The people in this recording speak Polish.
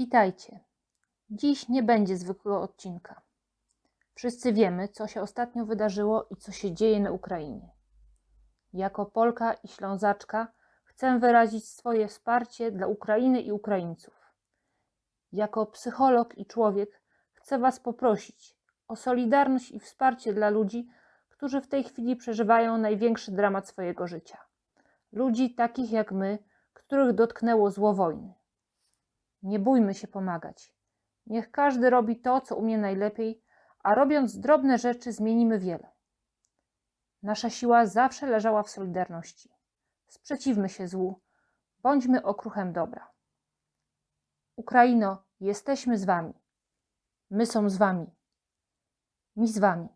Witajcie. Dziś nie będzie zwykłego odcinka. Wszyscy wiemy, co się ostatnio wydarzyło i co się dzieje na Ukrainie. Jako Polka i Ślązaczka chcę wyrazić swoje wsparcie dla Ukrainy i Ukraińców. Jako psycholog i człowiek chcę Was poprosić o solidarność i wsparcie dla ludzi, którzy w tej chwili przeżywają największy dramat swojego życia. Ludzi takich jak my, których dotknęło zło wojny. Nie bójmy się pomagać. Niech każdy robi to, co umie najlepiej, a robiąc drobne rzeczy zmienimy wiele. Nasza siła zawsze leżała w solidarności. Sprzeciwmy się złu, bądźmy okruchem dobra. Ukraino, jesteśmy z Wami. My są z Wami. Mi z Wami.